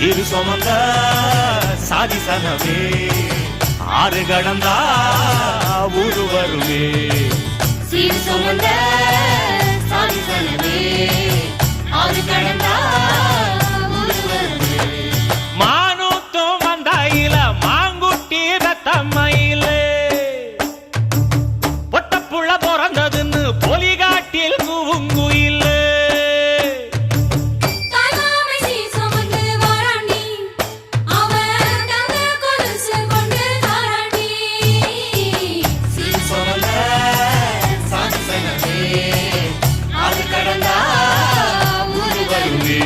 சுமந்த சாதிசனமே ஆறு கடந்தா ஊரு வருமே. சீர் சுமந்த சாதிசனமே ஆறு கடந்தா மானூத்தும் வந்தாயில மாங்குட்டி ரத்தம்மையில பொட்டப்புள்ள பிறந்ததுன்னு அது கடந்தா ஒரு வருவே